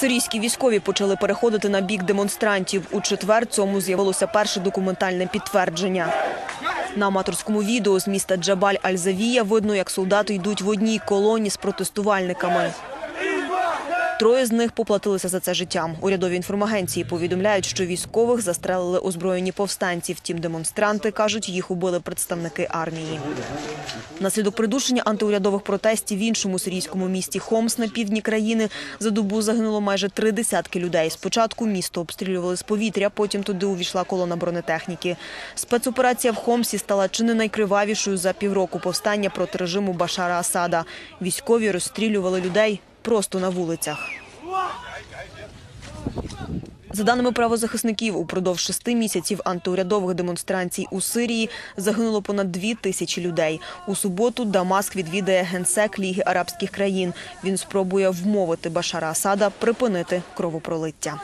Сирійські військові почали переходити на бік демонстрантів. У четвер цьому з'явилося перше документальне підтвердження. На аматорському відео з міста Джабаль Аль-Завія видно, як солдати йдуть в одній колоні з протестувальниками. Троє з них поплатилися за це життям. Урядові інформагенції повідомляють, що військових застрелили озброєні повстанці. Втім, демонстранти кажуть, їх убили представники армії. Наслідок придушення антиурядових протестів в іншому сирійському місті Хомс на півдні країни за добу загинуло майже три десятки людей. Спочатку місто обстрілювали з повітря, потім туди увійшла колона бронетехніки. Спецоперація в Хомсі стала чи не найкривавішою за півроку повстання проти режиму Башара Асада. Військові розстрілювали людей просто на вулицях. За даними правозахисників, упродовж шести місяців антиурядових демонстрацій у Сирії загинуло понад дві тисячі людей. У суботу Дамаск відвідає генсек Ліги арабських країн. Він спробує вмовити Башара Асада припинити кровопролиття.